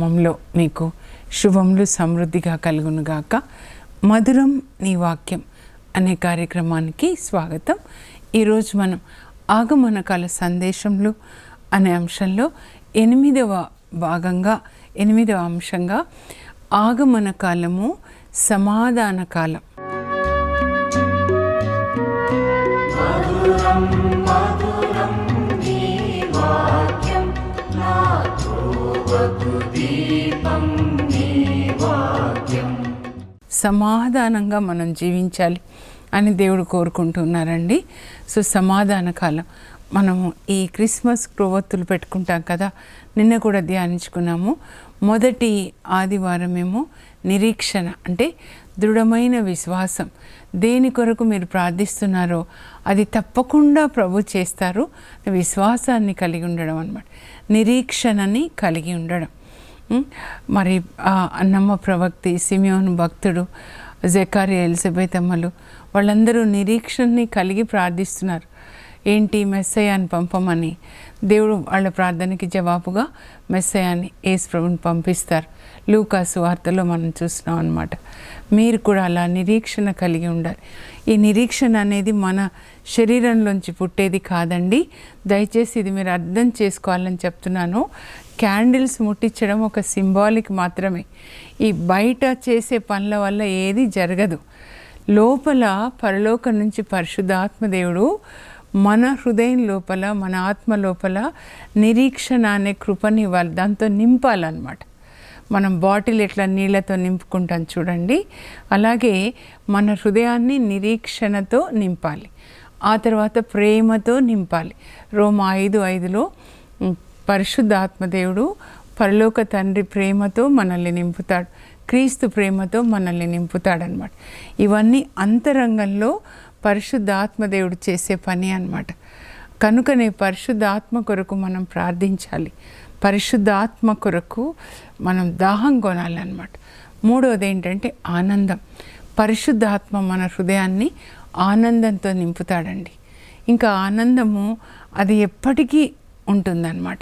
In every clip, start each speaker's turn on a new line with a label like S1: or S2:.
S1: నామంలో మీకు శుభములు సమృద్ధిగా కలుగునుగాక. మధురం నీ వాక్యం అనే కార్యక్రమానికి స్వాగతం. ఈరోజు మనం ఆగమనకాల సందేశంలో అనే అంశంలో ఎనిమిదవ భాగంగా ఎనిమిదవ అంశంగా ఆగమన కాలము సమాధాన కాలం. సమాధానంగా మనం జీవించాలి అని దేవుడు కోరుకుంటున్నారండి. సో సమాధాన కాలం. మనము ఈ క్రిస్మస్ క్రొవ్వొత్తులు పెట్టుకుంటాం కదా నిన్న కూడా ధ్యానించుకున్నాము. మొదటి ఆదివారం ఏమో నిరీక్షణ అంటే దృఢమైన విశ్వాసం. దేని కొరకు మీరు ప్రార్థిస్తున్నారో అది తప్పకుండా ప్రభు చేస్తారు. విశ్వాసాన్ని కలిగి ఉండడం అన్నమాట. నిరీక్షణని కలిగి ఉండడం. మరి ఆ అన్నమ్మ ప్రవక్తి సిమియోను భక్తుడు జకారి ఎలిజబెత్ అమ్మలు వాళ్ళందరూ నిరీక్షణని కలిగి ప్రార్థిస్తున్నారు. ఏంటి మెస్సయాన్ని పంపమని? దేవుడు వాళ్ళ ప్రార్థనకి జవాబుగా మెస్సయాన్ని ఏసు ప్రభుని పంపిస్తారు. లూకాసు వార్తలో మనం చూస్తున్నాం అనమాట మీరు కూడా అలా నిరీక్షణ కలిగి ఉండాలి. ఈ నిరీక్షణ అనేది మన శరీరంలోంచి పుట్టేది కాదండి. దయచేసి ఇది మీరు అర్థం చేసుకోవాలని చెప్తున్నాను. క్యాండిల్స్ ముట్టించడం ఒక సింబాలిక్ మాత్రమే. ఈ బయట చేసే పనుల వల్ల ఏది జరగదు. లోపల పరలోకం నుంచి పరిశుద్ధాత్మదేవుడు మన హృదయం లోపల మన ఆత్మ లోపల నిరీక్షణ అనే కృపని ఇవ్వాలి దాంతో నింపాలన్నమాట. మనం బాటిల్ ఎట్లా నీళ్ళతో నింపుకుంటాం చూడండి. అలాగే మన హృదయాన్ని నిరీక్షణతో నింపాలి. ఆ తర్వాత ప్రేమతో నింపాలి. రోమ ఐదు ఐదులో పరిశుద్ధాత్మదేవుడు పరలోక తండ్రి ప్రేమతో మనల్ని నింపుతాడు. క్రీస్తు ప్రేమతో మనల్ని నింపుతాడనమాట ఇవన్నీ అంతరంగంలో పరిశుద్ధాత్మదేవుడు చేసే పని అన్నమాట. కనుకనే పరిశుద్ధాత్మ కొరకు మనం ప్రార్థించాలి. పరిశుద్ధాత్మ కొరకు మనం దాహం కొనాలన్నమాట. మూడవది ఏంటంటే ఆనందం. పరిశుద్ధాత్మ మన హృదయాన్ని ఆనందంతో నింపుతాడండి. ఇంకా ఆనందము అది ఎప్పటికీ ఉంటుందన్నమాట.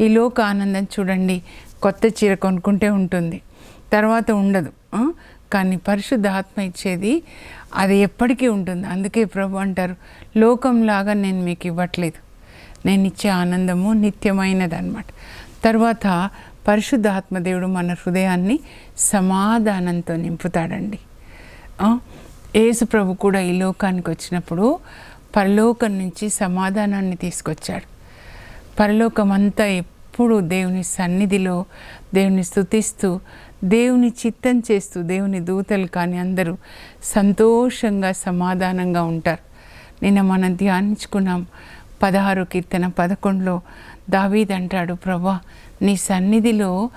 S1: ఈ లోక ఆనందం చూడండి కొత్త చీర కొనుక్కుంటే ఉంటుంది. తర్వాత ఉండదు. కానీ పరిశుద్ధ ఆత్మ ఇచ్చేది అది ఎప్పటికీ ఉంటుంది. అందుకే ప్రభు అంటారు లోకంలాగా నేను మీకు ఇవ్వట్లేదు. నేను ఇచ్చే ఆనందము నిత్యమైనది అనమాట తర్వాత పరిశుద్ధాత్మ దేవుడు మన హృదయాన్ని సమాధానంతో నింపుతాడండి. యేసు ప్రభు కూడా ఈ లోకానికి వచ్చినప్పుడు పరలోకం నుంచి సమాధానాన్ని తీసుకొచ్చాడు. పరలోకం అంతా ఎప్పుడు దేవుని సన్నిధిలో దేవుని స్థుతిస్తూ దేవుని చిత్తం చేస్తూ దేవుని దూతలు కానీ అందరూ సంతోషంగా సమాధానంగా ఉంటారు. నిన్న మనం ధ్యానించుకున్నాం పదహారు కీర్తన పదకొండులో దావీద్ అంటాడు ప్రభా నీ సన్నిధిలో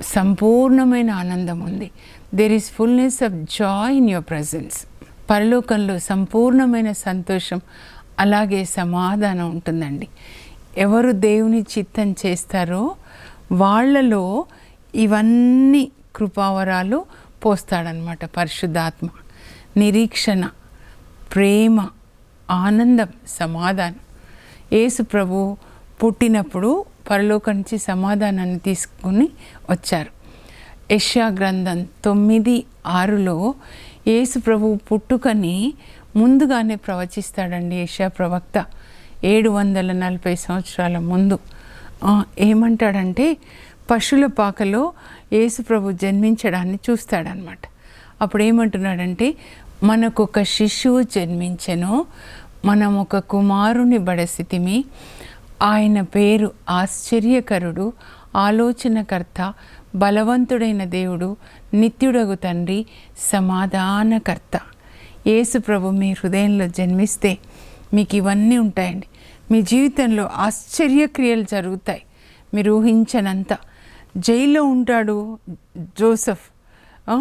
S1: సంపూర్ణమైన ఆనందం ఉంది. There is fullness of joy in your presence పరలోకంలో సంపూర్ణమైన సంతోషం అలాగే సమాధానం ఉంటుందండి. ఎవరు దేవుని చిత్తం చేస్తారో వాళ్ళలో ఇవన్నీ కృపావరాలు పోస్తాడనమాట పరిశుద్ధాత్మ. నిరీక్షణ ప్రేమ ఆనందం సమాధానం. యేసు ప్రభు పుట్టినప్పుడు పరలోకం నుంచి సమాధానాన్ని తీసుకుని వచ్చారు. యష్యా గ్రంథం తొమ్మిది ఆరులో యేసు ప్రభు పుట్టుకని ముందుగానే ప్రవచిస్తాడండి యెషయా ప్రవక్త. ఏడు వందల నలభై సంవత్సరాల ముందు. ఏమంటాడంటే పశువుల పాకలో యేసుప్రభు జన్మించడాన్ని చూస్తాడనమాట అప్పుడు ఏమంటున్నాడంటే మనకొక శిశువు జన్మించెను మనం ఒక కుమారుని బడసితిమి ఆయన పేరు ఆశ్చర్యకరుడు ఆలోచనకర్త బలవంతుడైన దేవుడు నిత్యుడగు తండ్రి సమాధానకర్త. యేసు ప్రభు మీ హృదయంలో జన్మిస్తే మీకు ఇవన్నీ ఉంటాయండి. మీ జీవితంలో ఆశ్చర్యక్రియలు జరుగుతాయి. మీరు ఊహించనంత. జైల్లో ఉంటాడు జోసఫ్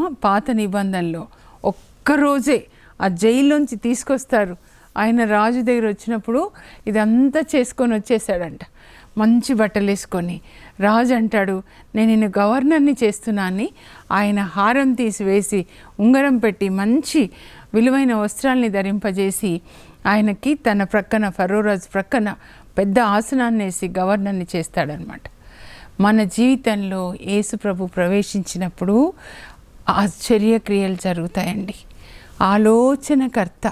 S1: పాత నిబంధనలో. ఒక్కరోజే ఆ జైల్లోంచి తీసుకొస్తారు. ఆయన రాజు దగ్గర వచ్చినప్పుడు ఇదంతా చేసుకొని వచ్చేసాడంట. మంచి బట్టలు వేసుకొని రాజు అంటాడు నేను నిన్ను గవర్నర్ని చేస్తున్నాను ఆయన హారం తీసి వేసి ఉంగరం పెట్టి మంచి విలువైన వస్త్రాల్ని ధరింపజేసి ఆయనకి తన ప్రక్కన ఫరోరాజు ప్రక్కన పెద్ద ఆసనాన్ని వేసి గవర్నర్ని చేస్తాడనమాట మన జీవితంలో యేసు ప్రభు ప్రవేశించినప్పుడు ఆశ్చర్యక్రియలు జరుగుతాయండి ఆలోచనకర్త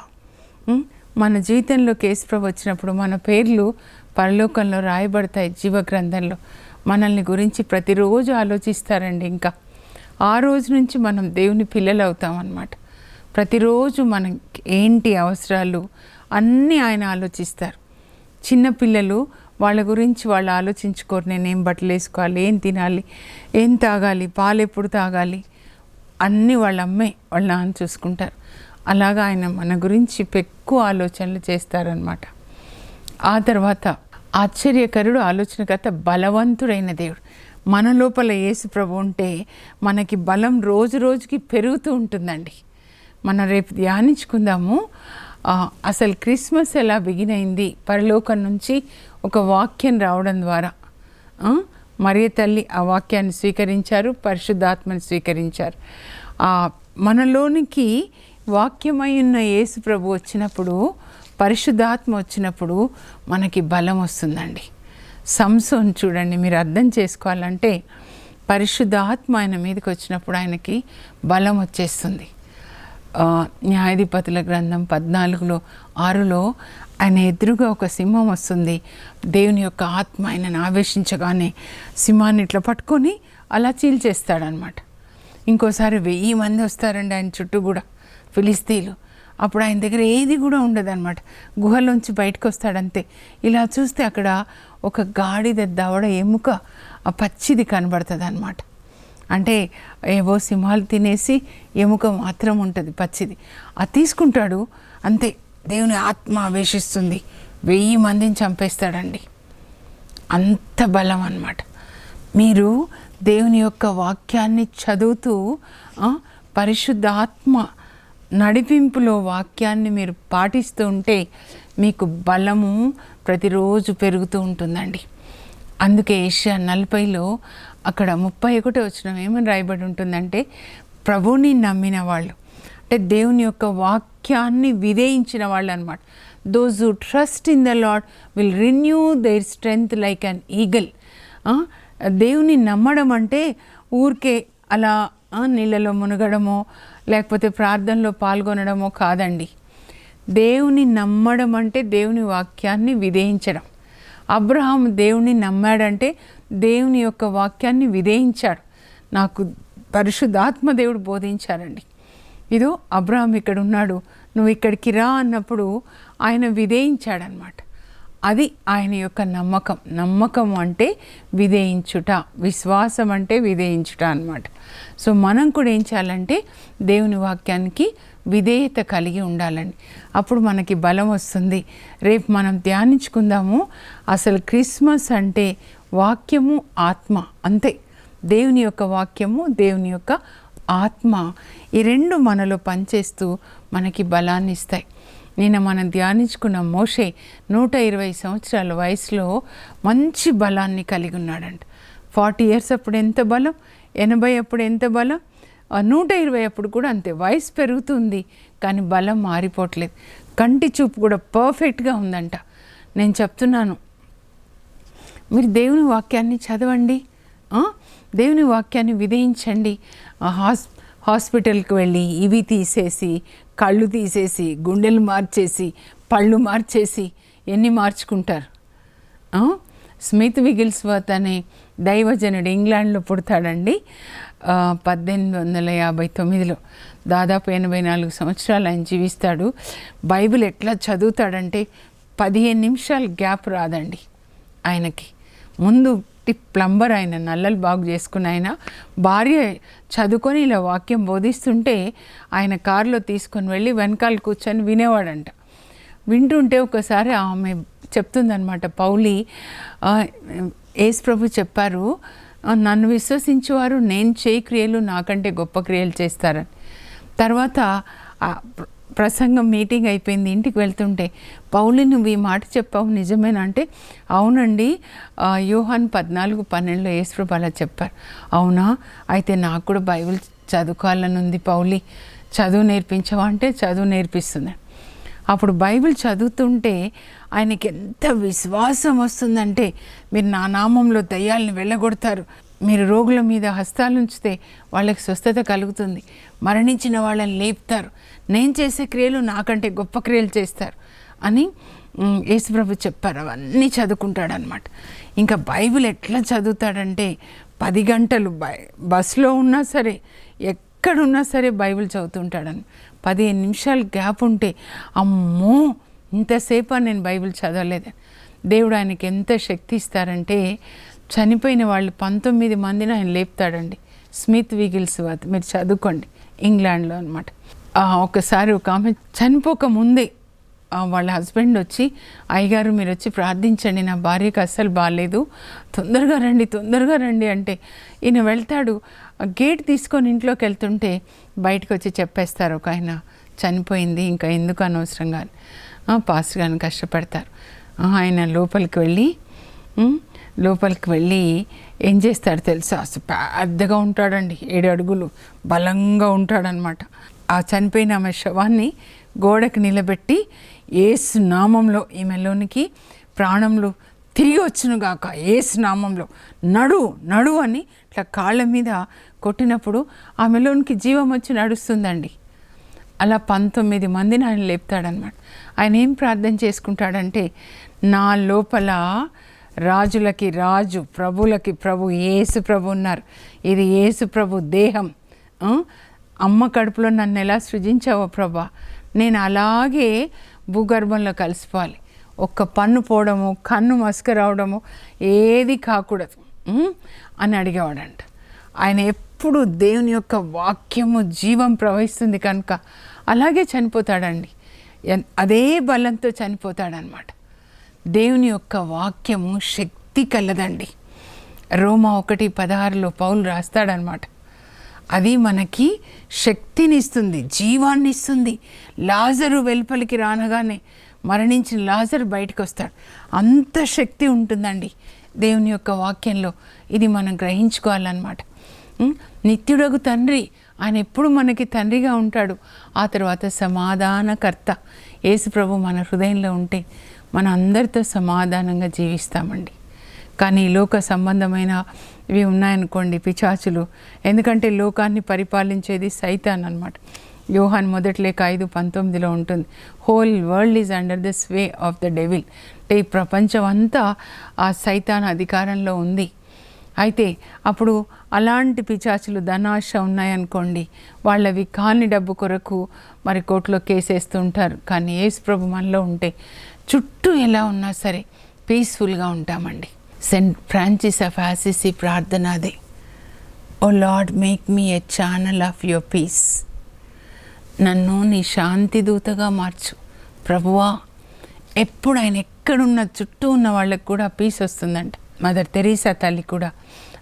S1: ఉం? మన జీవితంలో యేసు ప్రభు వచ్చినప్పుడు మన పేర్లు పరలోకంలో రాయబడతాయి జీవ గ్రంథంలో మనల్ని గురించి ప్రతిరోజు ఆలోచిస్తారండి ఇంకా. ఆ రోజు నుంచి మనం దేవుని పిల్లలు అవుతాం అన్నమాట ప్రతిరోజు మనం ఏంటి అవసరాలు అన్నీ ఆయన ఆలోచిస్తారు. చిన్నపిల్లలు వాళ్ళ గురించి వాళ్ళు ఆలోచించుకోరు. నేను ఏం బట్టలు వేసుకోవాలి ఏం తినాలి ఏం తాగాలి పాలు ఎప్పుడు తాగాలి అన్నీ వాళ్ళ అమ్మే వాళ్ళ నాన్న చూసుకుంటారు. అలాగా ఆయన మన గురించి ఎక్కువ ఆలోచనలు చేస్తారనమాట ఆ తర్వాత ఆశ్చర్యకరుడు ఆలోచనకర్త బలవంతుడైన దేవుడు. మన లోపల యేసు ప్రభు ఉంటే మనకి బలం రోజు రోజుకి పెరుగుతూ ఉంటుందండి. మనం రేపు ధ్యానించుకుందాము. అసలు క్రిస్మస్ ఎలా బిగిన్ అయింది? పరలోకం నుంచి ఒక వాక్యం రావడం ద్వారా. మరియ తల్లి ఆ వాక్యాన్ని స్వీకరించారు పరిశుద్ధాత్మని స్వీకరించారు. మనలోనికి వాక్యమై ఉన్న యేసు ప్రభు వచ్చినప్పుడు పరిశుద్ధాత్మ వచ్చినప్పుడు మనకి బలం వస్తుందండి. సంసోన్ చూడండి మీరు అర్థం చేసుకోవాలంటే పరిశుద్ధాత్మ ఆయన మీదకి వచ్చినప్పుడు ఆయనకి బలం వచ్చేస్తుంది. న్యాయాధిపతుల గ్రంథం పద్నాలుగులో ఆరులో ఆయన ఎదురుగా ఒక సింహం వస్తుంది. దేవుని యొక్క ఆత్మ ఆయనను ఆవేశించగానే సింహాన్ని ఇట్లా పట్టుకొని అలా చీల్చేస్తాడనమాట ఇంకోసారి వెయ్యి మంది వస్తారండి ఆయన చుట్టూ కూడా. ఫిలిస్తీన్లు. అప్పుడు ఆయన దగ్గర ఏది కూడా ఉండదన్నమాట. గుహలోంచి బయటకు వస్తాడంతే ఇలా చూస్తే అక్కడ ఒక గాడిద దవడ ఎముక ఆ పచ్చిది కనబడుతుంది అనమాట అంటే ఏవో సింహాలు తినేసి ఎముక మాత్రం ఉంటుంది పచ్చిది. అది తీసుకుంటాడు అంతే. దేవుని ఆత్మ ఆవేశిస్తుంది. వెయ్యి మందిని చంపేస్తాడండి. అంత బలం అన్నమాట. మీరు దేవుని యొక్క వాక్యాన్ని చదువుతూ పరిశుద్ధ ఆత్మ నడిపింపులో వాక్యాన్ని మీరు పాటిస్తూ ఉంటే మీకు బలము ప్రతిరోజు పెరుగుతూ ఉంటుందండి. అందుకే ఏషియా నలభైలో అక్కడ ముప్పై ఒకటి వచ్చిన ఏమని రాయబడి ఉంటుందంటే ప్రభుని నమ్మిన వాళ్ళు. అంటే దేవుని యొక్క వాక్యాన్ని విధేయించిన వాళ్ళు అనమాట those who trust in the lord will renew their strength like an eagle దేవుని నమ్మడం అంటే ఊరికే అలా నీళ్ళలో మునగడమో లేకపోతే ప్రార్థనలో పాల్గొనడమో కాదండి. దేవుని నమ్మడం అంటే దేవుని వాక్యాన్ని విధేయించడం. అబ్రహాం దేవుని నమ్మాడంటే దేవుని యొక్క వాక్యాన్ని విధేయించాడు. నాకు పరిశుద్ధాత్మ దేవుడు బోధించారండి ఇదో అబ్రహాం ఇక్కడ ఉన్నాడు నువ్వు ఇక్కడికి రా అన్నప్పుడు ఆయన విధేయించాడనమాట అది ఆయన యొక్క నమ్మకం. నమ్మకం అంటే విధేయించుట విశ్వాసం అంటే విధేయించుట అన్నమాట. సో మనం కూడా ఏం చేయాలంటే దేవుని వాక్యానికి విధేయత కలిగి ఉండాలండి. అప్పుడు మనకి బలం వస్తుంది. రేపు మనం ధ్యానించుకుందాము. అసలు క్రిస్మస్ అంటే వాక్యము ఆత్మ. అంతే. దేవుని యొక్క వాక్యము దేవుని యొక్క ఆత్మ. ఈ రెండు మనలో పనిచేస్తూ మనకి బలాన్ని ఇస్తాయి నిన్న మనం ధ్యానించుకున్న మోషే నూట ఇరవై సంవత్సరాల వయసులో మంచి బలాన్ని కలిగి ఉన్నాడంట. ఫార్టీ ఇయర్స్ అప్పుడు ఎంత బలం? ఎనభై అప్పుడు ఎంత బలం? ఆ నూట ఇరవై అప్పుడు కూడా అంతే. వయసు పెరుగుతుంది కానీ బలం మారిపోవట్లేదు. కంటి చూపు కూడా పర్ఫెక్ట్గా ఉందంట. నేను చెప్తున్నాను. మీరు దేవుని వాక్యాన్ని చదవండి. దేవుని వాక్యాన్ని విధించండి ఆ హాస్ హాస్పిటల్కి వెళ్ళి ఇవి తీసేసి కళ్ళు తీసేసి గుండెలు మార్చేసి పళ్ళు మార్చేసి ఎన్ని మార్చుకుంటారు? స్మిత్ విగిల్స్వర్త్ అనే దైవజనుడు ఇంగ్లాండ్లో పుడతాడండి. పద్దెనిమిది వందల యాభై తొమ్మిదిలో దాదాపు ఎనభై నాలుగు సంవత్సరాలు ఆయన జీవిస్తాడు. బైబిల్ ఎట్లా చదువుతాడంటే పదిహేను నిమిషాలు గ్యాప్ రాదండి ఆయనకి. ముందు టిప్ ప్లంబర్ ఆయన నల్లలు బాగు చేసుకున్న ఆయన భార్య చదువుకొని ఇలా వాక్యం బోధిస్తుంటే ఆయన కారులో తీసుకొని వెళ్ళి వెనకాల కూర్చొని వినేవాడంట. వింటుంటే ఒకసారి ఆమె చెప్తుందనమాట పౌలి ఆ, ప్రభు చెప్పారు నన్ను విశ్వసించేవారు నేను చేయి క్రియలు నాకంటే గొప్ప క్రియలు చేస్తారని. తర్వాత ప్రసంగం మీటింగ్ అయిపోయింది ఇంటికి వెళ్తుంటే పౌలి నువ్వు ఈ మాట చెప్పావు నిజమేనా? అంటే అవునండి యూహాన్ పద్నాలుగు పన్నెండులో యేసుప్రభు అలా చెప్పారు. అవునా? అయితే నాకు కూడా బైబిల్ చదువుకోవాలని ఉంది పౌలి. చదువు నేర్పించవా? అంటే చదువు నేర్పిస్తుంది అప్పుడు బైబిల్ చదువుతుంటే ఆయనకి ఎంత విశ్వాసం వస్తుందంటే మీరు నా నామంలో దయ్యాలను వెళ్ళగొడతారు. మీరు రోగుల మీద హస్తాలు ఉంచితే వాళ్ళకి స్వస్థత కలుగుతుంది. మరణించిన వాళ్ళని లేపుతారు. నేను చేసే క్రియలు నాకంటే గొప్ప క్రియలు చేస్తారు అని యేసుప్రభు చెప్పారు. అవన్నీ చదువుకుంటాడు అనమాట ఇంకా బైబిల్ ఎట్లా చదువుతాడంటే పది గంటలు బై బస్సులో ఉన్నా సరే ఎక్కడున్నా సరే బైబిల్ చదువుతుంటాడని. పదిహేను నిమిషాలు గ్యాప్ ఉంటే అమ్మో ఇంతసేపు నేను బైబిల్ చదవలేదు దేవుడు ఆయనకి ఎంత శక్తి ఇస్తారంటే చనిపోయిన వాళ్ళు పంతొమ్మిది మందిని ఆయన లేపుతాడండి. స్మిత్ విగిల్స్ వాత మీరు చదువుకోండి. ఇంగ్లాండ్లో అనమాట ఒకసారి ఒక ఆమె చనిపోక ముందే వాళ్ళ హస్బెండ్ వచ్చి అయ్యగారు మీరు వచ్చి ప్రార్థించండి. నా భార్యకు అస్సలు బాగాలేదు తొందరగా రండి తొందరగా రండి అంటే ఈయన వెళ్తాడు. ఆ గేట్ తీసుకొని ఇంట్లోకి వెళ్తుంటే బయటకు వచ్చి చెప్పేస్తారు ఒక ఆయన చనిపోయింది ఇంకా ఎందుకు అనవసరంగా? అని. పాస్టర్ గారిని కష్టపడతారు. ఆయన లోపలికి వెళ్ళి లోపలికి వెళ్ళి ఏం చేస్తాడు తెలుసా? అసలు పెద్దగా ఉంటాడండి. ఏడు అడుగులు. బలంగా ఉంటాడనమాట ఆ చనిపోయిన ఆమె శవాన్ని గోడకు నిలబెట్టి ఏసు నామంలో ఈమెలోనికి ప్రాణంలో తిరిగి వచ్చునుగాక. ఏసు నామంలో నడు నడు అని ఇట్లా కాళ్ళ మీద కొట్టినప్పుడు ఆమెలోనికి జీవం వచ్చి నడుస్తుందండి. అలా పంతొమ్మిది మందిని ఆయన లేపుతాడనమాట ఆయన ఏం ప్రార్థన చేసుకుంటాడంటే నా లోపల రాజులకి రాజు ప్రభులకి ప్రభు యేసు ప్రభు ఉన్నారు. ఇది యేసు ప్రభు దేహం. అమ్మ కడుపులో నన్ను ఎలా సృజించావో ప్రభా? నేను అలాగే భూగర్భంలో కలిసిపోవాలి. ఒక్క పన్ను పోవడము కన్ను మసక రావడము ఏది కాకూడదు. అని అడిగేవాడంట. ఆయన ఎప్పుడు దేవుని యొక్క వాక్యము జీవం ప్రవహిస్తుంది కనుక అలాగే చనిపోతాడండి. అదే బలంతో చనిపోతాడనమాట. దేవుని యొక్క వాక్యము శక్తి కలదండి. రోమా ఒకటి పదహారులో పౌలు రాస్తాడనమాట అది మనకి శక్తిని ఇస్తుంది జీవాన్ని ఇస్తుంది లాజరు వెలుపలికి రానగానే మరణించిన లాజరు బయటకు వస్తాడు అంత శక్తి ఉంటుందండి దేవుని యొక్క వాక్యంలో. ఇది మనం గ్రహించుకోవాలన్నమాట. నిత్యుడగు తండ్రి ఆయన ఎప్పుడు మనకి తండ్రిగా ఉంటాడు. ఆ తర్వాత సమాధానకర్త. యేసు ప్రభు మన హృదయంలో ఉంటే మన అందరితో సమాధానంగా జీవిస్తామండి. కానీ లోక సంబంధమైన ఇవి ఉన్నాయనుకోండి పిచాచులు ఎందుకంటే లోకాన్ని పరిపాలించేది సైతాన్ అనమాట యోహాన్ మొదటి లేక ఐదు పంతొమ్మిదిలో ఉంటుంది. Whole world is under the sway of the devil అంటే ఈ ప్రపంచం అంతా ఆ సైతాన్ అధికారంలో ఉంది. అయితే అప్పుడు అలాంటి పిచాచులు ధనాశ ఉన్నాయనుకోండి. వాళ్ళవి కాని డబ్బు కొరకు మరి కోర్టులో కేసేస్తుంటారు. కానీ ఏసు ప్రభు మనలో ఉంటే చుట్టూ ఎలా ఉన్నా సరే పీస్ఫుల్గా ఉంటామండి. సెంట్ ఫ్రాన్సిస్ ఆఫ్ ఆసిసి ప్రార్థన అదే. O Lord make me a channel of your peace. నన్ను నీ శాంతి దూతగా మార్చు. ప్రభువా ఎప్పుడు ఆయన ఎక్కడున్న చుట్టూ ఉన్న వాళ్ళకి కూడా పీస్ వస్తుందంట. మదర్ తెరీసా తల్లి కూడా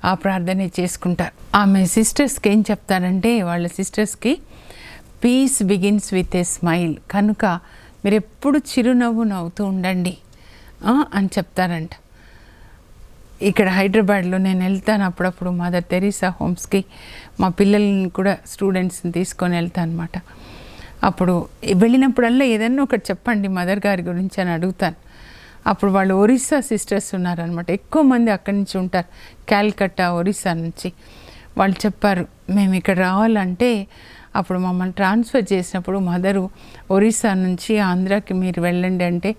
S1: ఆ ప్రార్థనే చేసుకుంటారు. ఆమె సిస్టర్స్కి ఏం చెప్తారంటే వాళ్ళ సిస్టర్స్కి peace begins with a smile. కనుక మీరు ఎప్పుడు చిరునవ్వు నవ్వుతూ ఉండండి. అని చెప్తారంట. ఇక్కడ హైదరాబాద్లో నేను వెళ్తాను అప్పుడప్పుడు మదర్ తెరీసా హోమ్స్కి. మా పిల్లల్ని కూడా స్టూడెంట్స్ని తీసుకొని వెళ్తాను అనమాట అప్పుడు వెళ్ళినప్పుడల్లా ఏదన్నా ఒకటి చెప్పండి మదర్ గారి గురించి అని అడుగుతాను. అప్పుడు వాళ్ళు ఒరిస్సా సిస్టర్స్ ఉన్నారనమాట ఎక్కువ మంది అక్కడి నుంచి ఉంటారు. క్యాల్కట్టా ఒరిస్సా నుంచి. వాళ్ళు చెప్పారు మేము ఇక్కడ రావాలంటే అప్పుడు మమ్మల్ని ట్రాన్స్ఫర్ చేసినప్పుడు మదరు ఒరిస్సా నుంచి ఆంధ్రాకి మీరు వెళ్ళండి అంటే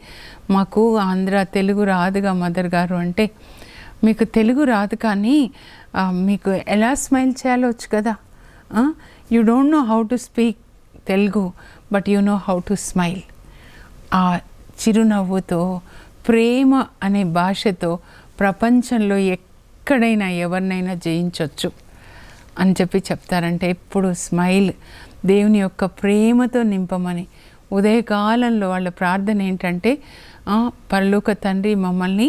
S1: మాకు ఆంధ్ర తెలుగు రాదుగా మదర్ గారు అంటే మీకు తెలుగు రాదు కానీ మీకు ఎలా స్మైల్ చేయాలో వచ్చు కదా. You don't know how to speak Telugu but you know how to smile. ఆ చిరునవ్వుతో ప్రేమ అనే భాషతో ప్రపంచంలో ఎక్కడైనా ఎవరినైనా జయించవచ్చు అని చెప్పి చెప్తారంటే ఎప్పుడు స్మైల్ దేవుని యొక్క ప్రేమతో నింపమని. ఉదయకాలంలో వాళ్ళ ప్రార్థన ఏంటంటే పర్లోక పరలోక తండ్రి మమ్మల్ని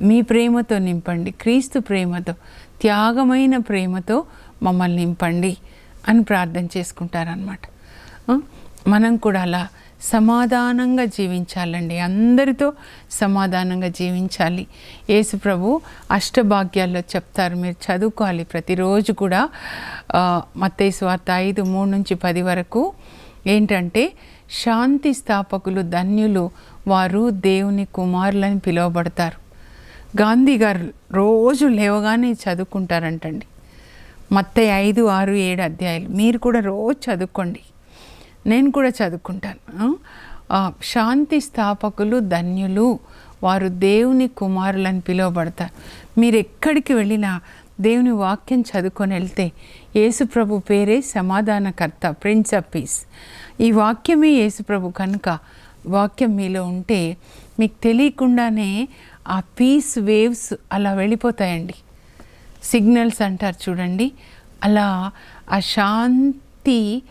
S1: మీ ప్రేమతో నింపండి క్రీస్తు ప్రేమతో త్యాగమైన ప్రేమతో మమ్మల్ని నింపండి అని ప్రార్థన చేసుకుంటారనమాట మనం కూడా అలా సమాధానంగా జీవించాలండి. అందరితో సమాధానంగా జీవించాలి. యేసు ప్రభు అష్టభాగ్యాల్లో చెప్తారు మీరు చదువుకోవాలి. ప్రతిరోజు కూడా మత్తయ్య స్వార్థ ఐదు మూడు నుంచి పది వరకు ఏంటంటే శాంతి స్థాపకులు ధన్యులు వారు దేవుని కుమారులని పిలువబడతారు. గాంధీ గారు రోజు లేవగానే చదువుకుంటారంటండి. మత్తయ్య ఐదు ఆరు ఏడు అధ్యాయులు. మీరు కూడా రోజు చదువుకోండి. నేను కూడా చదువుకుంటాను. శాంతి స్థాపకులు ధన్యులు వారు దేవుని కుమారులని పిలువబడతారు. మీరు ఎక్కడికి వెళ్ళినా దేవుని వాక్యం చదువుకొని వెళ్తే యేసుప్రభు పేరే సమాధానకర్త ప్రిన్స్ ఆఫ్ పీస్. ఈ వాక్యమే యేసుప్రభు కనుక వాక్యం మీలో ఉంటే మీకు తెలియకుండానే ఆ పీస్ వేవ్స్ అలా వెళ్ళిపోతాయండి. సిగ్నల్స్ అంటారు చూడండి. అలా ఆ శాంతి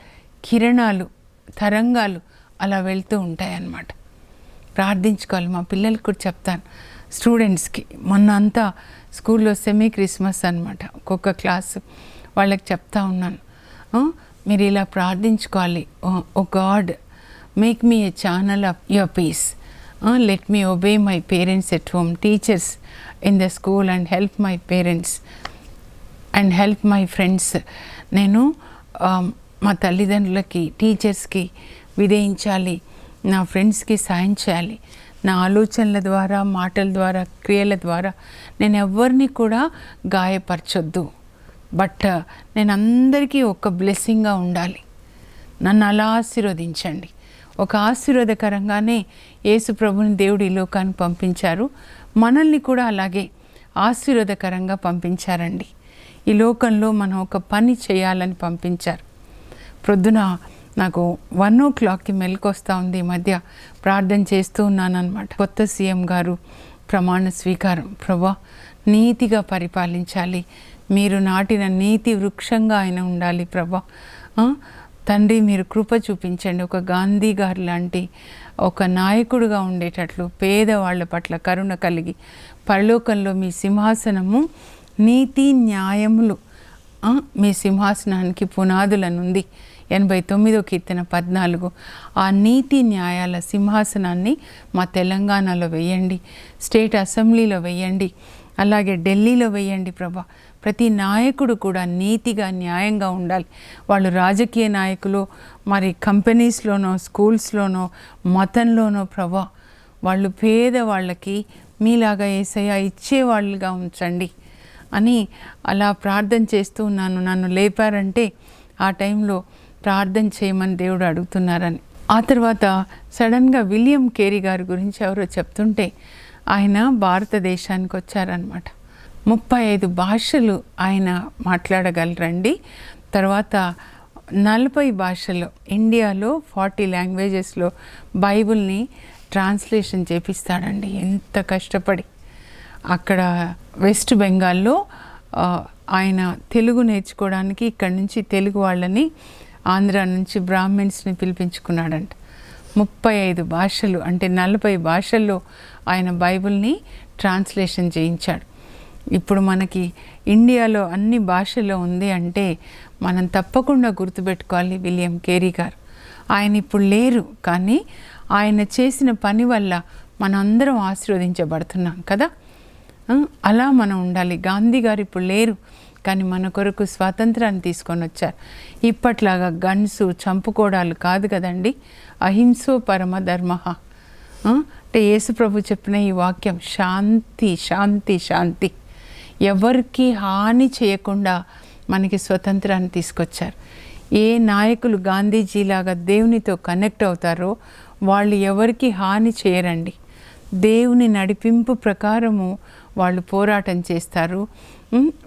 S1: కిరణాలు తరంగాలు అలా వెళ్తూ ఉంటాయి అన్నమాట ప్రార్థించుకోవాలి. మా పిల్లలకు కూడా చెప్తాను. స్టూడెంట్స్కి మొన్న అంతా స్కూల్లో సెమీ క్రిస్మస్ అనమాట ఒక్కొక్క క్లాసు వాళ్ళకి చెప్తా ఉన్నాను. మీరు ఇలా ప్రార్థించుకోవాలి. O God make me a channel of your peace. Let me obey my parents at home. Teachers in the school and help my parents and help my friends. నేను మా తల్లిదండ్రులకి టీచర్స్కి విధేయించాలి నా ఫ్రెండ్స్కి సాయం చేయాలి. నా ఆలోచనల ద్వారా మాటల ద్వారా క్రియల ద్వారా నేను ఎవరిని కూడా గాయపరచొద్దు. బట్ నేను అందరికీ ఒక బ్లెస్సింగ్గా ఉండాలి. నన్ను అలా ఆశీర్వదించండి. ఒక ఆశీర్వాదకరంగానే యేసు ప్రభుని దేవుడు ఈ లోకానికి పంపించారు. మనల్ని కూడా అలాగే ఆశీర్వాదకరంగా పంపించారండి. ఈ లోకంలో మనం ఒక పని చేయాలని పంపించారు. ప్రొద్దున నాకు వన్ ఓ క్లాక్కి మెలకొస్తా ఉంది ఈ మధ్య. ప్రార్థన చేస్తూ ఉన్నానమాట కొత్త సీఎం గారు ప్రమాణ స్వీకారం. ప్రభా నీతిగా పరిపాలించాలి. మీరు నాటిన నీతి వృక్షంగా ఆయన ఉండాలి ప్రభా. తండ్రి మీరు కృప చూపించండి. ఒక గాంధీ గారు లాంటి ఒక నాయకుడుగా ఉండేటట్లు పేదవాళ్ళ పట్ల కరుణ కలిగి పరలోకంలో మీ సింహాసనము నీతి న్యాయములు మీ సింహాసనానికి పునాదులనుంది. ఎనభై తొమ్మిదో కీర్తన పద్నాలుగు. ఆ నీతి న్యాయాల సింహాసనాన్ని మా తెలంగాణలో వేయండి స్టేట్ అసెంబ్లీలో వేయండి అలాగే ఢిల్లీలో వేయండి ప్రభా. ప్రతి నాయకుడు కూడా నీతిగా న్యాయంగా ఉండాలి. వాళ్ళు రాజకీయ నాయకులు మరి కంపెనీస్లోనో స్కూల్స్లోనో మతంలోనో ప్రభా. వాళ్ళు పేదవాళ్ళకి మీలాగా ఏసయ్య ఇచ్చేవాళ్ళుగా ఉంచండి. అని అలా ప్రార్థన చేస్తూ ఉన్నాను. నన్ను లేపారంటే ఆ టైంలో ప్రార్థన చేయమని దేవుడు అడుగుతున్నారని. ఆ తర్వాత సడన్గా విలియం కేరీ గారి గురించి ఎవరో చెప్తుంటే ఆయన భారతదేశానికి వచ్చారనమాట ముప్పై ఐదు భాషలు ఆయన మాట్లాడగలరండి. తర్వాత నలభై భాషల్లో ఇండియాలో ఫార్టీ లాంగ్వేజెస్లో బైబిల్ని ట్రాన్స్లేషన్ చేపిస్తాడండి. ఎంత కష్టపడి. అక్కడ వెస్ట్ బెంగాల్లో ఆయన తెలుగు నేర్చుకోవడానికి ఇక్కడి నుంచి తెలుగు వాళ్ళని ఆంధ్ర నుంచి బ్రాహ్మిన్స్ని పిలిపించుకున్నాడంట. ముప్పై ఐదు భాషలు అంటే నలభై భాషల్లో ఆయన బైబిల్ని ట్రాన్స్లేషన్ చేయించాడు. ఇప్పుడు మనకి ఇండియాలో అన్ని భాషల్లో ఉంది అంటే మనం తప్పకుండా గుర్తుపెట్టుకోవాలి విలియం కేరీ గారు. ఆయన ఇప్పుడు లేరు కానీ ఆయన చేసిన పని వల్ల మనందరం ఆశీర్వదించబడుతున్నాం కదా? అలా మనం ఉండాలి. గాంధీ గారు ఇప్పుడు లేరు కానీ మన కొరకు స్వాతంత్రాన్ని తీసుకొని వచ్చారు. ఇప్పట్లాగా గన్స్ చంపుకోవడాలు కాదు కదండి. అహింసో పరమ ధర్మ. అంటే యేసుప్రభు చెప్పిన ఈ వాక్యం శాంతి శాంతి శాంతి. ఎవరికి హాని చేయకుండా మనకి స్వతంత్రాన్ని తీసుకొచ్చారు. ఏ నాయకులు గాంధీజీలాగా దేవునితో కనెక్ట్ అవుతారో వాళ్ళు ఎవరికి హాని చేయరండి. దేవుని నడిపింపు ప్రకారము వాళ్ళు పోరాటం చేస్తారు.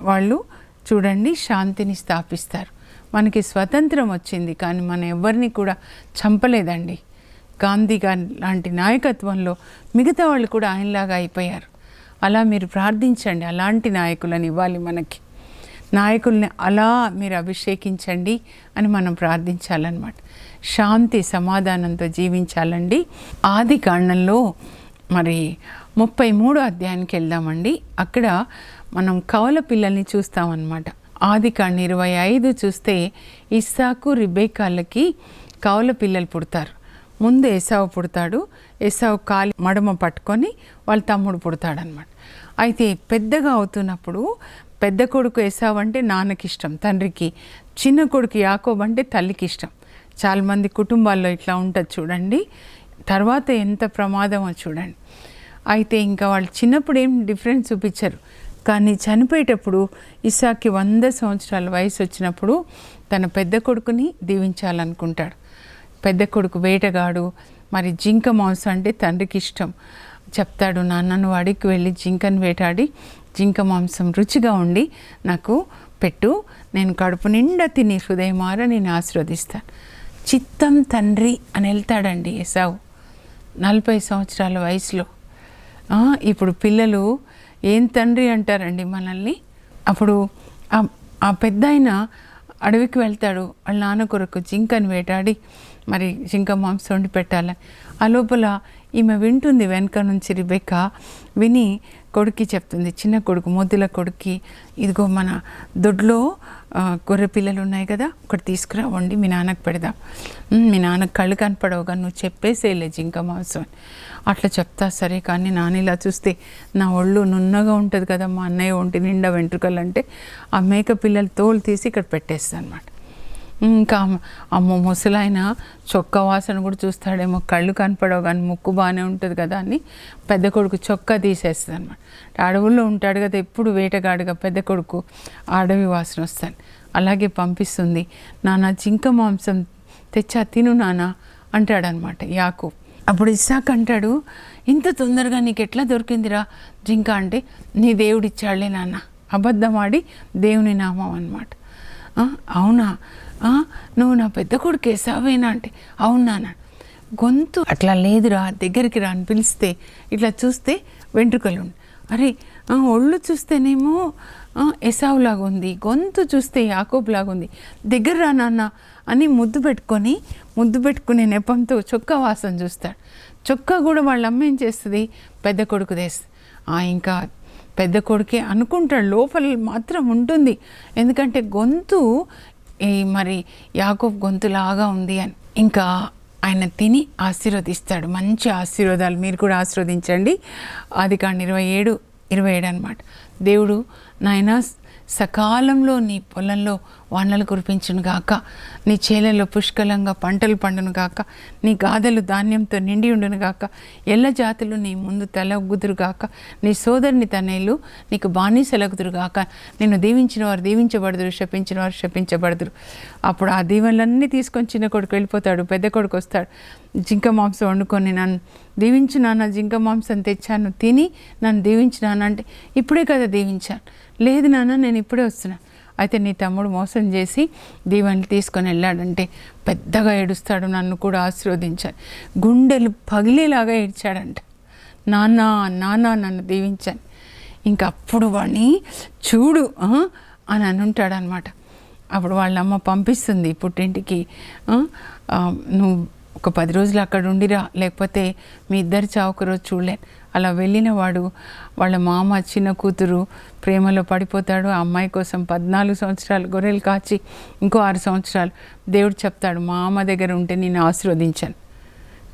S1: వాళ్ళు చూడండి శాంతిని స్థాపిస్తారు. మనకి స్వతంత్రం వచ్చింది కానీ మనం ఎవరిని కూడా చంపలేదండి. గాంధీ గారి లాంటి నాయకత్వంలో మిగతా వాళ్ళు కూడా ఆయనలాగా అయిపోయారు. అలా మీరు ప్రార్థించండి అలాంటి నాయకులను ఇవ్వాలి మనకి. నాయకుల్ని అలా మీరు అభిషేకించండి అని మనం ప్రార్థించాలన్నమాట. శాంతి సమాధానంతో జీవించాలండి. ఆది కాండంలో మరి ముప్పై మూడో అధ్యాయానికి వెళ్దామండి. అక్కడ మనం కవల పిల్లల్ని చూస్తామన్నమాట. ఆది కాండ ఇరవై ఐదు చూస్తే ఇస్సాకు రిబేకాళ్ళకి కవల పిల్లలు పుడతారు. ముందు ఎసావు పుడతాడు. ఎసావు కాలి మడమ పట్టుకొని వాళ్ళ తమ్ముడు పుడతాడనమాట అయితే పెద్దగా అవుతున్నప్పుడు పెద్ద కొడుకు ఎసావు అంటే నాన్నకి ఇష్టం తండ్రికి. చిన్న కొడుకు యాకోబ్ అంటే తల్లికి ఇష్టం. చాలామంది కుటుంబాల్లో ఇట్లా ఉంటుంది చూడండి. తర్వాత ఎంత ప్రమాదమో చూడండి. అయితే ఇంకా వాళ్ళు చిన్నప్పుడు ఏం డిఫరెన్స్ చూపించరు. కానీ చనిపోయేటప్పుడు ఇసాకి వంద సంవత్సరాల వయసు వచ్చినప్పుడు తన పెద్ద కొడుకుని దీవించాలనుకుంటాడు. పెద్ద కొడుకు వేటగాడు మరి జింక మాంసం అంటే తండ్రికి ఇష్టం. చెప్తాడు నాన్నను వాడికి వెళ్ళి జింకను వేటాడి జింక మాంసం రుచిగా ఉండి నాకు పెట్టు నేను కడుపు నిండా తిని హృదయమార నేను ఆశీర్వదిస్తాను. చిత్తం తండ్రి అని వెళ్తాడండి ఎసావు. నలభై సంవత్సరాల వయసులో ఇప్పుడు పిల్లలు ఏం తండ్రి అంటారండి మనల్ని? అప్పుడు ఆ- పెద్ద ఆయన అడవికి వెళ్తాడు వాళ్ళ నాన్న కొరకు జింకను వేటాడి మరి జింక మాంసం వండి పెట్టాలి. ఆ లోపల ఈమె వింటుంది వెనక నుంచి రిబెక్క విని కొడుక్కి చెప్తుంది చిన్న కొడుకు మొద్దుల కొడుక్కి ఇదిగో మన దొడ్లో గొర్రె పిల్లలు ఉన్నాయి కదా ఒకటి తీసుకురా వండి మీ నాన్నకు పెడదాం. మీ నాన్నకు కళ్ళు కనపడవుగా నువ్వు చెప్పేసేలే జింక మాంసం. అని." అట్లా చెప్తా సరే కానీ నాన్న ఇలా చూస్తే నా ఒళ్ళు నున్నగా ఉంటుంది కదా మా అన్నయ్య ఒంటి నిండా వెంట్రుకలు అంటే ఆ మేక పిల్లలు తోలు తీసి ఇక్కడ పెట్టేస్తాను అనమాట ఇంకా అమ్మ ముసలాయన చొక్క వాసన కూడా చూస్తాడేమో కళ్ళు కనపడవు కానీ ముక్కు బాగానే ఉంటుంది కదా అని పెద్ద కొడుకు చొక్కా తీసేస్తుంది అనమాట అడవుల్లో ఉంటాడు కదా ఎప్పుడు వేటగాడుగా పెద్ద కొడుకు ఆ అడవి వాసన వస్తాను అలాగే పంపిస్తుంది. నాన్న జింక మాంసం తెచ్చా తిను నాన్న అంటాడనమాట యాకు అప్పుడు ఇస్సాక్ అంటాడు ఇంత తొందరగా నీకు ఎట్లా దొరికిందిరా జింక? అంటే నీ దేవుడిచ్చాడులే నాన్న అబద్ధం ఆడి దేవుని నామం అనమాట అవునా? నువ్వు నా పెద్ద కొడుకు వేసావేనా అంటే అవునా గొంతు అట్లా లేదురా దగ్గరికి రా అని పిలిస్తే ఇట్లా చూస్తే వెంట్రుకలు అరే ఒళ్ళు చూస్తేనేమో ఎసావులాగా ఉంది గొంతు చూస్తే యాకోబులాగా ఉంది దగ్గర రా నాన్న అని ముద్దు పెట్టుకొని ముద్దు పెట్టుకునే నెపంతో చొక్కా వాసన చూస్తాడు. చొక్కా కూడా వాళ్ళ అమ్మ ఏం చేస్తుంది? పెద్ద కొడుకు తెస్తుంది. ఆ, ఇంకా పెద్ద కొడుకే అనుకుంటాడు. లోపల మాత్రం ఉంటుంది. ఎందుకంటే గొంతు ఈ మరి యాకోబ్ గొంతులాగా ఉంది అని. ఇంకా ఆయన తిని ఆశీర్వదిస్తాడు. మంచి ఆశీర్వాదాలు మీరు కూడా ఆశీర్వదించండి. అది కానీ ఇరవై ఏడు ఇరవై ఏడు అనమాట దేవుడు నాయన సకాలంలో నీ పొలంలో వానలు కురిపించును గాక నీ చేలలో పుష్కలంగా పంటలు పండును గాక నీ గాదలు ధాన్యంతో నిండి ఉండును గాక ఎల్ల జాతులు నీ ముందు తల ఒగ్గుదురు గాక నీ సోదరుని తనేలు నీకు బానిసలగుదురు గాక నిన్ను దీవించిన వారు దీవించబడదురు శపించిన వారు శపించబడదురు. అప్పుడు ఆ దీవెనలన్నీ తీసుకొని చిన్న కొడుకు వెళ్ళిపోతాడు పెద్ద కొడుకు వస్తాడు. జింక మాంసం వండుకొని నన్ను దీవించు నాన్న జింక మాంసం తెచ్చాను తిని నన్ను దీవించు అంటే ఇప్పుడే కదా దీవించాను. లేదు నాన్న నేను ఇప్పుడే వస్తున్నాను అయితే నీ తమ్ముడు మోసం చేసి దీవెనలు తీసుకొని వెళ్ళాడంటే పెద్దగా ఏడుస్తాడు నన్ను కూడా ఆశీర్వదించాను గుండెలు పగిలేలాగా ఏడ్చాడంట. నాన్న నాన్న నన్ను దీవించాను ఇంకా అప్పుడు వాడిని చూడు అని అని ఉంటాడనమాట అప్పుడు వాళ్ళ అమ్మ పంపిస్తుంది పుట్టింటికి నువ్వు ఒక పది రోజులు అక్కడ ఉండిరా లేకపోతే మీ ఇద్దరు చావుకు రోజు చూడలేను. అలా వెళ్ళినవాడు వాళ్ళ మామ చిన్న కూతురు ప్రేమలో పడిపోతాడు. ఆ అమ్మాయి కోసం పద్నాలుగు సంవత్సరాలు గొర్రెలు కాచి ఇంకో ఆరు సంవత్సరాలు దేవుడు చెప్తాడు మా అమ్మ దగ్గర ఉంటే నేను ఆశీర్వదించాను.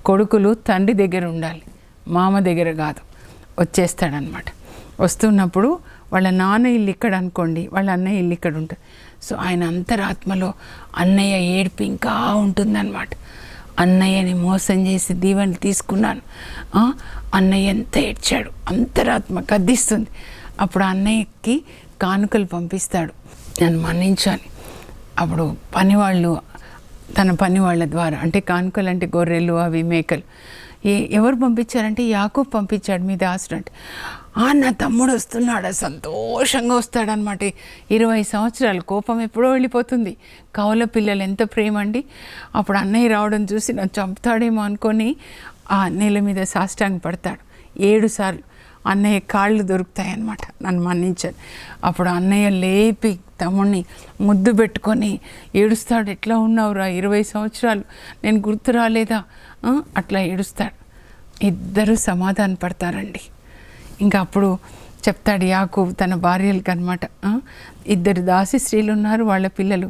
S1: కొడుకులు తండ్రి దగ్గర ఉండాలి మామ దగ్గర కాదు. వచ్చేస్తాడనమాట వస్తున్నప్పుడు వాళ్ళ నాన్న ఇల్లు ఇక్కడ అనుకోండి వాళ్ళ అన్నయ్య ఇల్లు ఇక్కడ ఉంటుంది. సో ఆయన అంతరాత్మలో అన్నయ్య ఏడ్పు ఇంకా ఉంటుందన్నమాట. అన్నయ్యని మోసం చేసి దీవెనలు తీసుకున్నాను. అన్నయ్య ఎంత ఏడ్చాడు అంతరాత్మ కద్దిస్తుంది అప్పుడు అన్నయ్యకి కానుకలు పంపిస్తాడు. నన్ను మన్నించాలి. అప్పుడు పనివాళ్ళు తన పని వాళ్ళ ద్వారా అంటే కానుకలు అంటే గొర్రెలు అవి మేకలు ఏ ఎవరు పంపించారంటే యాకూబ్ పంపించాడు మీ దాసుడు అంటే. నా తమ్ముడు వస్తున్నాడు? సంతోషంగా వస్తాడనమాట ఇరవై సంవత్సరాలు కోపం ఎప్పుడో వెళ్ళిపోతుంది. కౌల పిల్లలు ఎంత ప్రేమ అండి అప్పుడు అన్నయ్య రావడం చూసి నన్ను చంపుతాడేమో అనుకొని ఆ నేల మీద సాష్టాంగ పడతాడు. ఏడు సార్లు అన్నయ్య కాళ్ళు దొరుకుతాయి అన్నమాట నన్ను మన్నించాను అప్పుడు అన్నయ్య లేపి తమ్ముడిని ముద్దు పెట్టుకొని ఏడుస్తాడు. ఎట్లా ఉన్నావురా? ఇరవై సంవత్సరాలు. నేను గుర్తు రాలేదా? అట్లా ఏడుస్తాడు. ఇద్దరు సమాధాన పడతారండి. ఇంకా అప్పుడు చెప్తాడు యాకు తన భార్యలకి అనమాట ఇద్దరు దాసి స్త్రీలు ఉన్నారు వాళ్ళ పిల్లలు.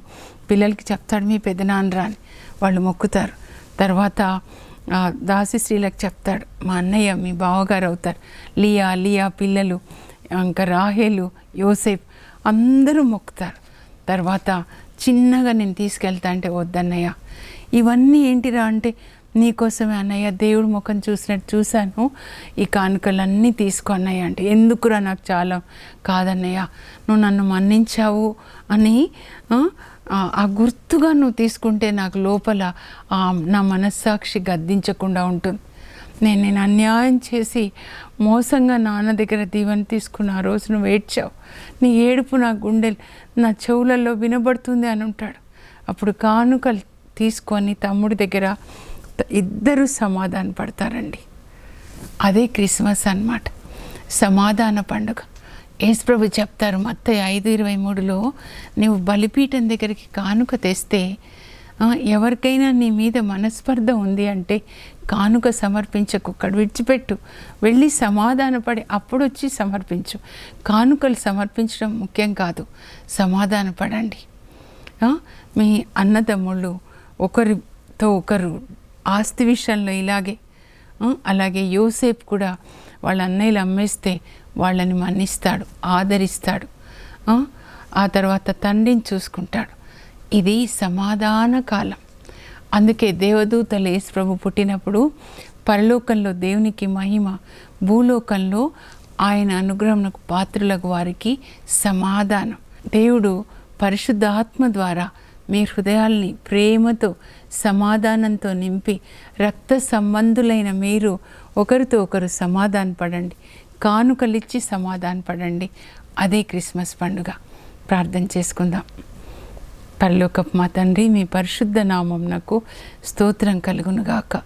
S1: పిల్లలకి చెప్తాడు మీ పెదనాన్నరా అని. వాళ్ళు మొక్కుతారు. తర్వాత దాసి స్త్రీలకు చెప్తాడు మా అన్నయ్య మీ బావగారు అవుతారు. లియా లియా పిల్లలు ఇంకా రాహేలు యోసేఫ్ అందరూ మొక్కుతారు. తర్వాత చిన్నగా నేను తీసుకెళ్తా అంటే వద్దన్నయ్య. ఇవన్నీ ఏంటిరా అంటే నీకోసమే అన్నయ్య దేవుడు ముఖం చూసినట్టు చూశాను. ఈ కానుకలన్నీ తీసుకో అన్నయ్య అంటే ఎందుకురా నాకు చాలా కాదన్నయ్య? నువ్వు నన్ను మన్నించావు అని ఆ, గుర్తుగా నువ్వు తీసుకుంటే నాకు లోపల నా మనస్సాక్షి గద్దించకుండా ఉంటుంది. నేను నేను అన్యాయం చేసి మోసంగా నాన్న దగ్గర దీవెన తీసుకున్న ఆ రోజు నువ్వు ఏడ్చావు. నీ ఏడుపు నా గుండె నా చెవులలో వినబడుతుంది అని ఉంటాడు అప్పుడు కానుకలు తీసుకొని తమ్ముడి దగ్గర ఇద్దరు సమాధాన పడతారండి. అదే క్రిస్మస్ అన్నమాట. సమాధాన పండుగ. యేసుప్రభు చెప్తారు మత్తయి ఐదు ఇరవై మూడులో నువ్వు బలిపీఠం దగ్గరికి కానుక తెస్తే ఎవరికైనా నీ మీద మనస్పర్ధ ఉంది అంటే కానుక సమర్పించకుక్కడు విడిచిపెట్టు. వెళ్ళి సమాధానపడి అప్పుడు వచ్చి సమర్పించు. కానుకలు సమర్పించడం ముఖ్యం కాదు. సమాధానపడండి మీ అన్నదమ్ముళ్ళు ఒకరితో ఒకరు ఆస్తి విషయంలో ఇలాగే అలాగే యోసేపు కూడా వాళ్ళ అన్నయ్యలు అమ్మేస్తే వాళ్ళని మన్నిస్తాడు ఆదరిస్తాడు ఆ, తర్వాత తండ్రిని చూసుకుంటాడు. ఇది సమాధాన కాలం. అందుకే దేవదూతలు యేసు ప్రభు పుట్టినప్పుడు పరలోకంలో దేవునికి మహిమ భూలోకంలో ఆయన అనుగ్రహంకు పాత్రులకు వారికి సమాధానం. దేవుడు పరిశుద్ధాత్మ ద్వారా మీ హృదయాల్ని ప్రేమతో సమాధానంతో నింపి రక్త సంబంధులైన మీరు ఒకరితో ఒకరు సమాధానపడండి కానుకలిచ్చి సమాధానపడండి అదే క్రిస్మస్ పండుగ. ప్రార్థన చేసుకుందాం. పరలోకపు మా తండ్రి మీ పరిశుద్ధ నామంనకు స్తోత్రం కలుగునుగాక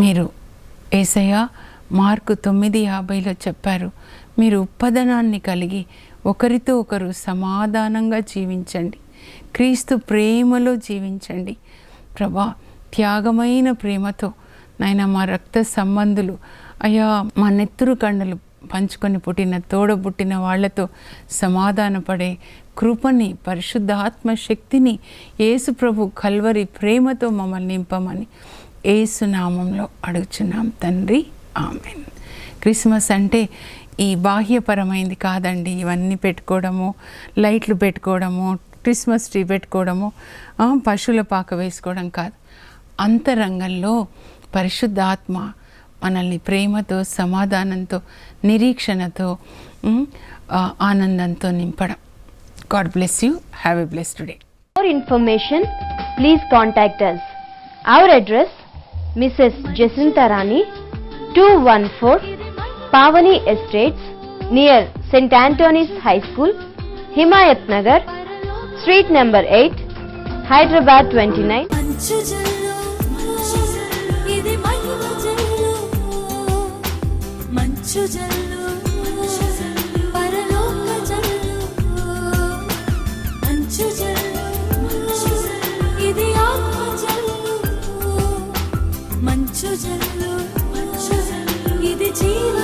S1: మీరు ఏసయ్య మార్కు తొమ్మిది యాభైలో చెప్పారు. మీరు ఉప్పదనాన్ని కలిగి ఒకరితో ఒకరు సమాధానంగా జీవించండి. క్రీస్తు ప్రేమలో జీవించండి. ప్రభా త్యాగమైన ప్రేమతో నాయన మా రక్త సంబంధులు అయ్యా మా నెత్తురు కండలు పంచుకొని పుట్టిన తోడబుట్టిన వాళ్ళతో సమాధానపడే కృపని పరిశుద్ధాత్మ శక్తిని యేసు ప్రభు కల్వరి ప్రేమతో మమ్మల్ని నింపమని ఏసునామంలో అడుగుచున్నాం తండ్రి. ఆమె క్రిస్మస్ అంటే ఈ బాహ్యపరమైంది కాదండి. ఇవన్నీ పెట్టుకోవడము లైట్లు పెట్టుకోవడము క్రిస్మస్ ట్రీ పెట్టుకోవడము పశువుల పాక వేసుకోవడం కాదు. అంతరంగంలో పరిశుద్ధాత్మ మనల్ని ప్రేమతో సమాధానంతో నిరీక్షణతో ఆనందంతో నింపడం. God bless you. Have a bless today
S2: for information please contact us our address Mrs Jacintharani two one four Pavani estates near saint Antony's high school Himayat Nagar number 8, Hyderabad 29.
S3: మంచు జల్లు. ఇది మంచు జల్లు. ఇది జీవ